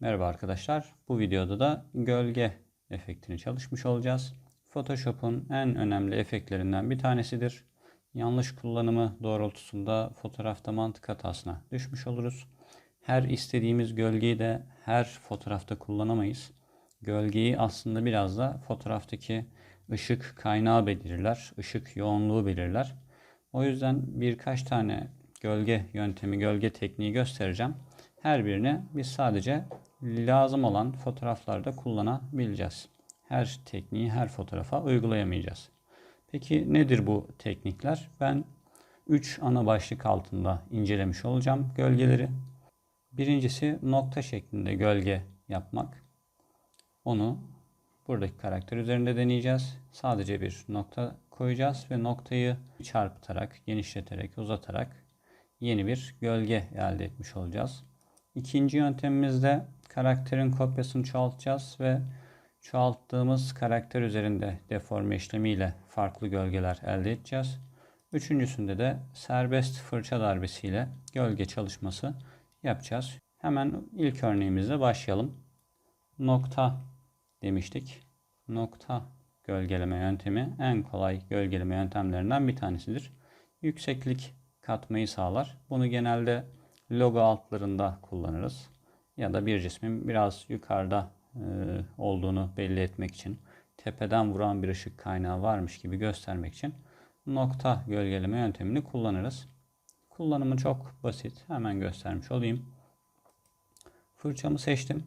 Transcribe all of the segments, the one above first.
Merhaba arkadaşlar. Bu videoda da gölge efektini çalışmış olacağız. Photoshop'un en önemli efektlerinden bir tanesidir. Yanlış kullanımı doğrultusunda fotoğrafta mantık hatasına düşmüş oluruz. Her istediğimiz gölgeyi de her fotoğrafta kullanamayız. Gölgeyi aslında biraz da fotoğraftaki ışık kaynağı belirler, ışık yoğunluğu belirler. O yüzden birkaç tane gölge yöntemi, gölge tekniği göstereceğim. Her birini biz sadece lazım olan fotoğraflarda kullanabileceğiz. Her tekniği her fotoğrafa uygulayamayacağız. Peki nedir bu teknikler? Ben 3 ana başlık altında incelemiş olacağım gölgeleri. Birincisi nokta şeklinde gölge yapmak. Onu buradaki karakter üzerinde deneyeceğiz. Sadece bir nokta koyacağız ve noktayı çarpıtarak, genişleterek, uzatarak yeni bir gölge elde etmiş olacağız. İkinci yöntemimizde karakterin kopyasını çoğaltacağız ve çoğalttığımız karakter üzerinde deforme işlemiyle farklı gölgeler elde edeceğiz. Üçüncüsünde de serbest fırça darbesiyle gölge çalışması yapacağız. Hemen ilk örneğimizle başlayalım. Nokta demiştik. Nokta gölgeleme yöntemi en kolay gölgeleme yöntemlerinden bir tanesidir. Yükseklik katmayı sağlar. Bunu genelde logo altlarında kullanırız. Ya da bir cismin biraz yukarıda e, olduğunu belli etmek için tepeden vuran bir ışık kaynağı varmış gibi göstermek için nokta gölgeleme yöntemini kullanırız. Kullanımı çok basit. Hemen göstermiş olayım. Fırçamı seçtim.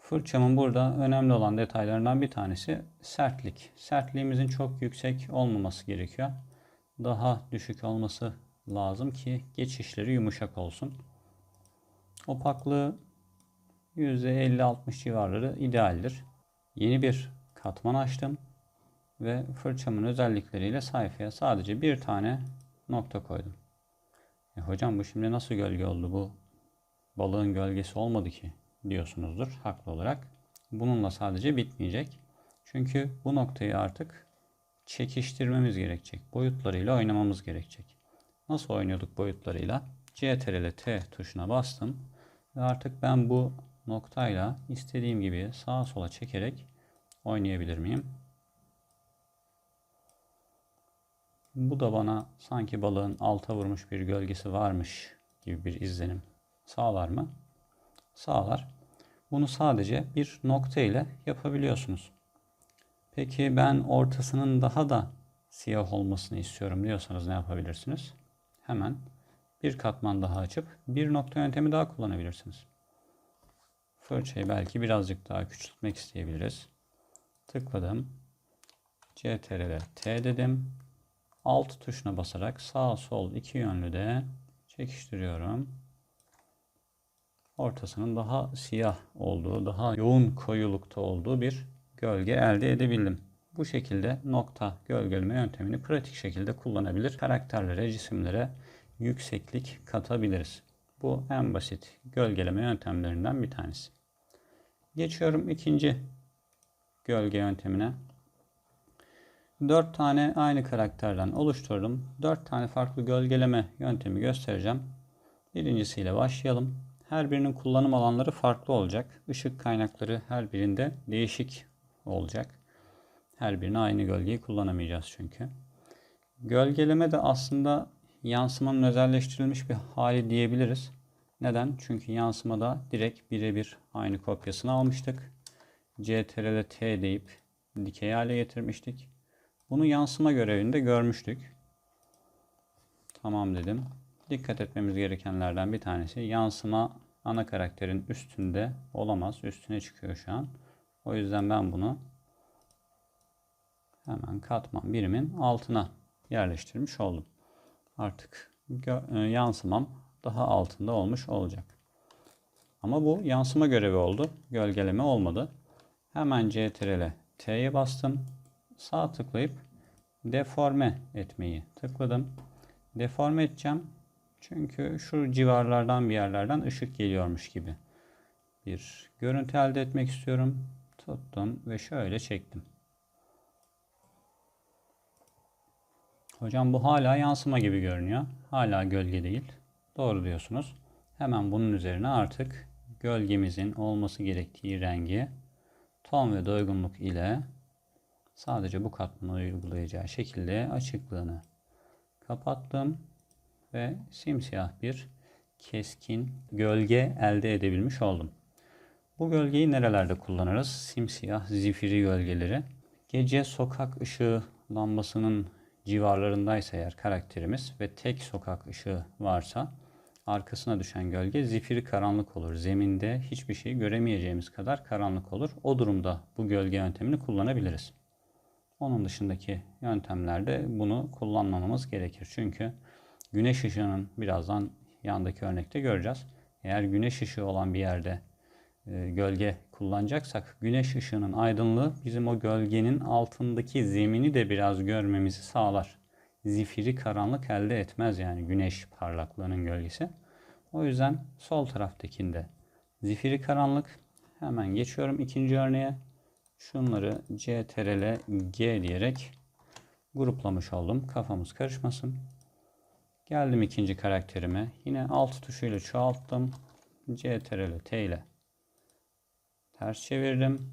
Fırçamın burada önemli olan detaylarından bir tanesi sertlik. Sertliğimizin çok yüksek olmaması gerekiyor. Daha düşük olması lazım ki geçişleri yumuşak olsun. Opaklığı %50-60 civarları idealdir. Yeni bir katman açtım ve fırçamın özellikleriyle sayfaya sadece bir tane nokta koydum. E hocam bu şimdi nasıl gölge oldu bu? Balığın gölgesi olmadı ki diyorsunuzdur haklı olarak. Bununla sadece bitmeyecek. Çünkü bu noktayı artık çekiştirmemiz gerekecek. Boyutlarıyla oynamamız gerekecek. Nasıl oynuyorduk boyutlarıyla? CTRL T tuşuna bastım. Ve artık ben bu noktayla istediğim gibi sağa sola çekerek oynayabilir miyim? Bu da bana sanki balığın alta vurmuş bir gölgesi varmış gibi bir izlenim sağlar mı? Sağlar. Bunu sadece bir nokta ile yapabiliyorsunuz. Peki ben ortasının daha da siyah olmasını istiyorum diyorsanız ne yapabilirsiniz? Hemen bir katman daha açıp bir nokta yöntemi daha kullanabilirsiniz. Fırçayı belki birazcık daha küçültmek isteyebiliriz. Tıkladım. CTRL T dedim. Alt tuşuna basarak sağ sol iki yönlü de çekiştiriyorum. Ortasının daha siyah olduğu, daha yoğun koyulukta olduğu bir gölge elde edebildim. Bu şekilde nokta gölgeleme yöntemini pratik şekilde kullanabilir. Karakterlere, cisimlere yükseklik katabiliriz. Bu en basit gölgeleme yöntemlerinden bir tanesi. Geçiyorum ikinci gölge yöntemine. 4 tane aynı karakterden oluşturdum. 4 tane farklı gölgeleme yöntemi göstereceğim. Birincisiyle başlayalım. Her birinin kullanım alanları farklı olacak. Işık kaynakları her birinde değişik olacak. Her birine aynı gölgeyi kullanamayacağız çünkü. Gölgeleme de aslında yansımanın özelleştirilmiş bir hali diyebiliriz. Neden? Çünkü yansımada direkt birebir aynı kopyasını almıştık. CTRL T deyip dikey hale getirmiştik. Bunu yansıma görevinde görmüştük. Tamam dedim. Dikkat etmemiz gerekenlerden bir tanesi yansıma ana karakterin üstünde olamaz. Üstüne çıkıyor şu an. O yüzden ben bunu hemen katman birimin altına yerleştirmiş oldum. Artık e, yansımam daha altında olmuş olacak. Ama bu yansıma görevi oldu. Gölgeleme olmadı. Hemen CTRL T'ye bastım. Sağ tıklayıp deforme etmeyi tıkladım. Deforme edeceğim. Çünkü şu civarlardan bir yerlerden ışık geliyormuş gibi bir görüntü elde etmek istiyorum. Tuttum ve şöyle çektim. Hocam bu hala yansıma gibi görünüyor. Hala gölge değil. Doğru diyorsunuz. Hemen bunun üzerine artık gölgemizin olması gerektiği rengi ton ve doygunluk ile sadece bu katmanı uygulayacağı şekilde açıklığını kapattım ve simsiyah bir keskin gölge elde edebilmiş oldum. Bu gölgeyi nerelerde kullanırız? Simsiyah zifiri gölgeleri. Gece sokak ışığı lambasının civarlarındaysa eğer karakterimiz ve tek sokak ışığı varsa arkasına düşen gölge zifiri karanlık olur. Zeminde hiçbir şey göremeyeceğimiz kadar karanlık olur. O durumda bu gölge yöntemini kullanabiliriz. Onun dışındaki yöntemlerde bunu kullanmamamız gerekir. Çünkü güneş ışığının birazdan yandaki örnekte göreceğiz. Eğer güneş ışığı olan bir yerde gölge kullanacaksak güneş ışığının aydınlığı bizim o gölgenin altındaki zemini de biraz görmemizi sağlar. Zifiri karanlık elde etmez yani güneş parlaklığının gölgesi. O yüzden sol taraftakinde zifiri karanlık. Hemen geçiyorum ikinci örneğe. Şunları CTRL G diyerek gruplamış oldum. Kafamız karışmasın. Geldim ikinci karakterime. Yine alt tuşuyla çoğalttım. CTRL T ile ters çevirdim.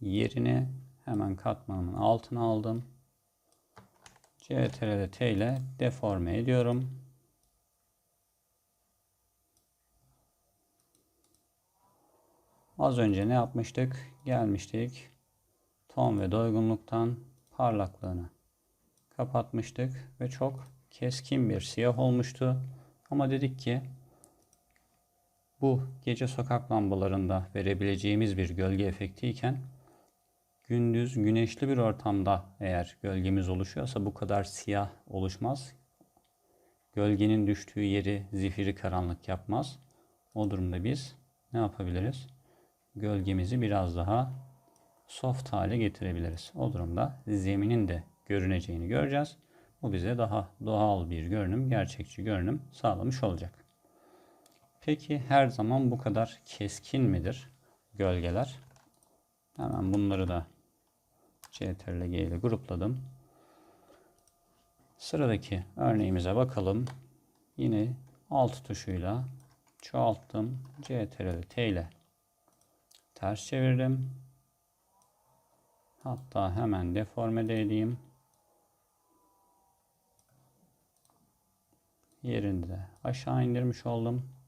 Yerini hemen katmanımın altına aldım. CTRL T ile deforme ediyorum. Az önce ne yapmıştık? Gelmiştik. Ton ve doygunluktan parlaklığını kapatmıştık ve çok keskin bir siyah olmuştu. Ama dedik ki bu gece sokak lambalarında verebileceğimiz bir gölge efekti iken gündüz güneşli bir ortamda eğer gölgemiz oluşuyorsa bu kadar siyah oluşmaz. Gölgenin düştüğü yeri zifiri karanlık yapmaz. O durumda biz ne yapabiliriz? Gölgemizi biraz daha soft hale getirebiliriz. O durumda zeminin de görüneceğini göreceğiz. Bu bize daha doğal bir görünüm, gerçekçi görünüm sağlamış olacak. Peki her zaman bu kadar keskin midir gölgeler? Hemen bunları da CTRL G ile grupladım. Sıradaki örneğimize bakalım. Yine alt tuşuyla çoğalttım. CTRL T ile ters çevirdim. Hatta hemen deforme de edeyim. Yerinde aşağı indirmiş oldum.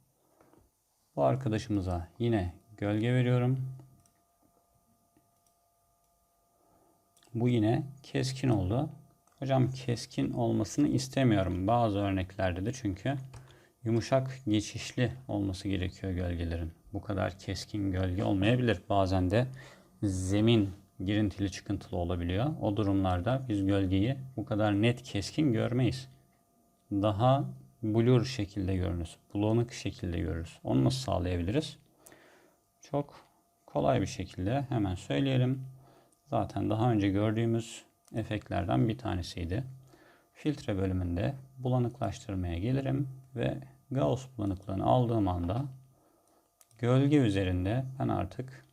Bu arkadaşımıza yine gölge veriyorum. Bu yine keskin oldu. Hocam keskin olmasını istemiyorum. Bazı örneklerde de çünkü yumuşak geçişli olması gerekiyor gölgelerin. Bu kadar keskin gölge olmayabilir. Bazen de zemin girintili çıkıntılı olabiliyor. O durumlarda biz gölgeyi bu kadar net keskin görmeyiz. Daha blur şekilde görürüz. Bulanık şekilde görürüz. Onu nasıl sağlayabiliriz? Çok kolay bir şekilde hemen söyleyelim. Zaten daha önce gördüğümüz efektlerden bir tanesiydi. Filtre bölümünde bulanıklaştırmaya gelirim ve Gauss bulanıklığını aldığım anda gölge üzerinde ben artık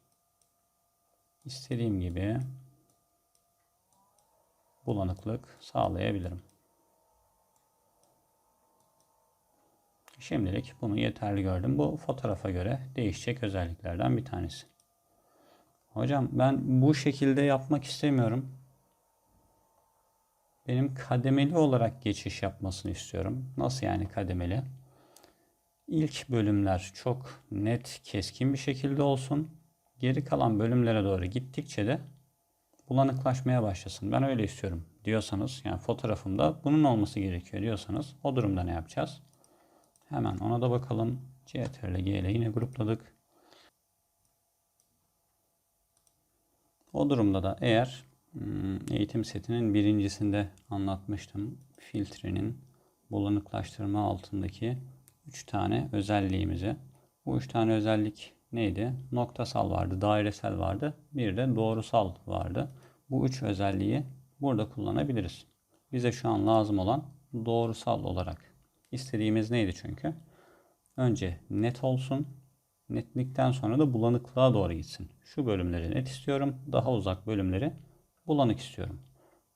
istediğim gibi bulanıklık sağlayabilirim. Şimdilik bunu yeterli gördüm. Bu fotoğrafa göre değişecek özelliklerden bir tanesi. Hocam ben bu şekilde yapmak istemiyorum. Benim kademeli olarak geçiş yapmasını istiyorum. Nasıl yani kademeli? İlk bölümler çok net, keskin bir şekilde olsun. Geri kalan bölümlere doğru gittikçe de bulanıklaşmaya başlasın. Ben öyle istiyorum diyorsanız, yani fotoğrafımda bunun olması gerekiyor diyorsanız o durumda ne yapacağız? Hemen ona da bakalım. CTRL G ile yine grupladık. O durumda da eğer hmm, eğitim setinin birincisinde anlatmıştım. Filtrenin bulanıklaştırma altındaki 3 tane özelliğimizi. Bu 3 tane özellik neydi? Noktasal vardı, dairesel vardı, bir de doğrusal vardı. Bu üç özelliği burada kullanabiliriz. Bize şu an lazım olan doğrusal olarak İstediğimiz neydi çünkü? Önce net olsun. Netlikten sonra da bulanıklığa doğru gitsin. Şu bölümleri net istiyorum. Daha uzak bölümleri bulanık istiyorum.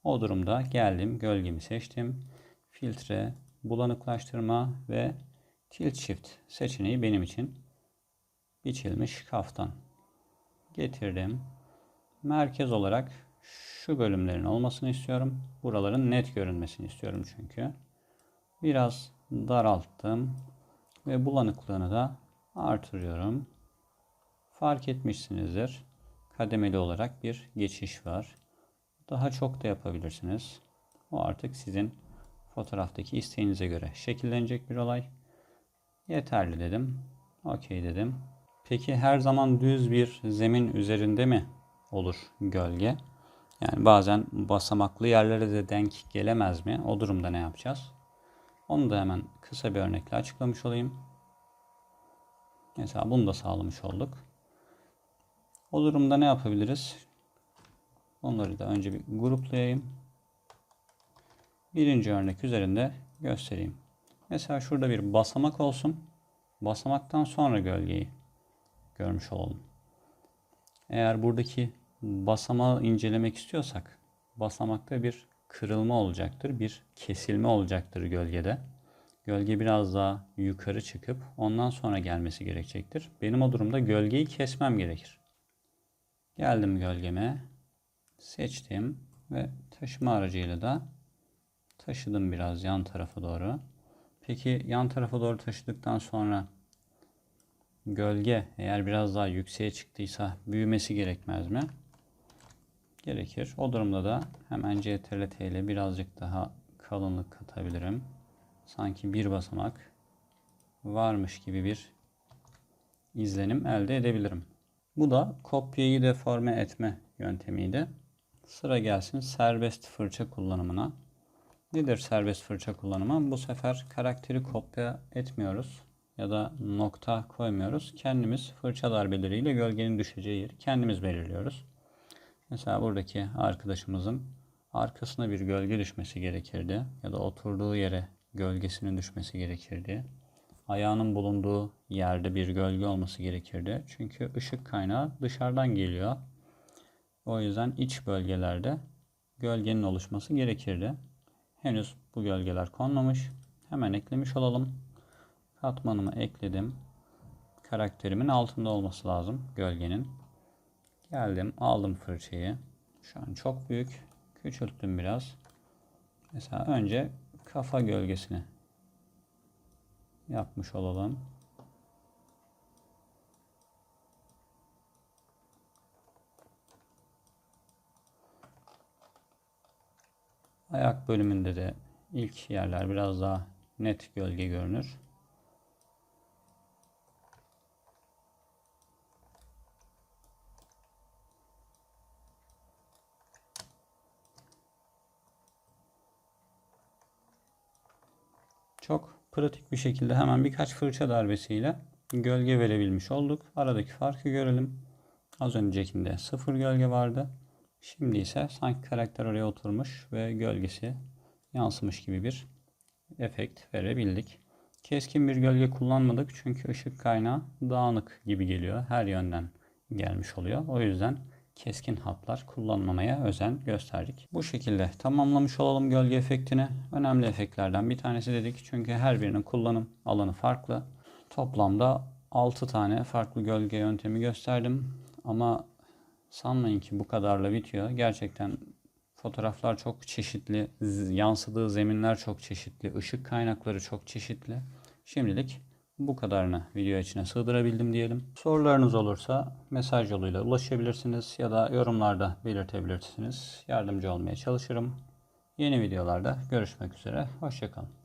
O durumda geldim, gölgemi seçtim. Filtre, bulanıklaştırma ve Tilt Shift seçeneği benim için biçilmiş kaftan. Getirdim. Merkez olarak şu bölümlerin olmasını istiyorum. Buraların net görünmesini istiyorum çünkü. Biraz daralttım ve bulanıklığını da artırıyorum. Fark etmişsinizdir. Kademeli olarak bir geçiş var. Daha çok da yapabilirsiniz. O artık sizin fotoğraftaki isteğinize göre şekillenecek bir olay. Yeterli dedim. Okey dedim. Peki her zaman düz bir zemin üzerinde mi olur gölge? Yani bazen basamaklı yerlere de denk gelemez mi? O durumda ne yapacağız? Onu da hemen kısa bir örnekle açıklamış olayım. Mesela bunu da sağlamış olduk. O durumda ne yapabiliriz? Onları da önce bir gruplayayım. Birinci örnek üzerinde göstereyim. Mesela şurada bir basamak olsun. Basamaktan sonra gölgeyi görmüş olalım. Eğer buradaki basamağı incelemek istiyorsak basamakta bir kırılma olacaktır. Bir kesilme olacaktır gölgede. Gölge biraz daha yukarı çıkıp ondan sonra gelmesi gerekecektir. Benim o durumda gölgeyi kesmem gerekir. Geldim gölgeme. Seçtim ve taşıma aracıyla da taşıdım biraz yan tarafa doğru. Peki yan tarafa doğru taşıdıktan sonra gölge eğer biraz daha yükseğe çıktıysa büyümesi gerekmez mi? Gerekir. O durumda da hemen CTRL T ile birazcık daha kalınlık katabilirim. Sanki bir basamak varmış gibi bir izlenim elde edebilirim. Bu da kopyayı deforme etme yöntemiydi. Sıra gelsin serbest fırça kullanımına. Nedir serbest fırça kullanımı? Bu sefer karakteri kopya etmiyoruz ya da nokta koymuyoruz. Kendimiz fırça darbeleriyle gölgenin düşeceği yeri kendimiz belirliyoruz. Mesela buradaki arkadaşımızın arkasına bir gölge düşmesi gerekirdi ya da oturduğu yere gölgesinin düşmesi gerekirdi. Ayağının bulunduğu yerde bir gölge olması gerekirdi. Çünkü ışık kaynağı dışarıdan geliyor. O yüzden iç bölgelerde gölgenin oluşması gerekirdi. Henüz bu gölgeler konmamış. Hemen eklemiş olalım. Katmanımı ekledim. Karakterimin altında olması lazım gölgenin. Geldim aldım fırçayı. Şu an çok büyük. Küçülttüm biraz. Mesela önce kafa gölgesini yapmış olalım. Ayak bölümünde de ilk yerler biraz daha net gölge görünür. Çok pratik bir şekilde hemen birkaç fırça darbesiyle gölge verebilmiş olduk. Aradaki farkı görelim. Az öncekinde sıfır gölge vardı. Şimdi ise sanki karakter oraya oturmuş ve gölgesi yansımış gibi bir efekt verebildik. Keskin bir gölge kullanmadık çünkü ışık kaynağı dağınık gibi geliyor. Her yönden gelmiş oluyor. O yüzden keskin hatlar kullanmamaya özen gösterdik. Bu şekilde tamamlamış olalım gölge efektini. Önemli efektlerden bir tanesi dedik çünkü her birinin kullanım alanı farklı. Toplamda 6 tane farklı gölge yöntemi gösterdim. Ama sanmayın ki bu kadarla bitiyor. Gerçekten fotoğraflar çok çeşitli, yansıdığı zeminler çok çeşitli, ışık kaynakları çok çeşitli. Şimdilik bu kadarını video içine sığdırabildim diyelim. Sorularınız olursa mesaj yoluyla ulaşabilirsiniz ya da yorumlarda belirtebilirsiniz. Yardımcı olmaya çalışırım. Yeni videolarda görüşmek üzere. Hoşçakalın.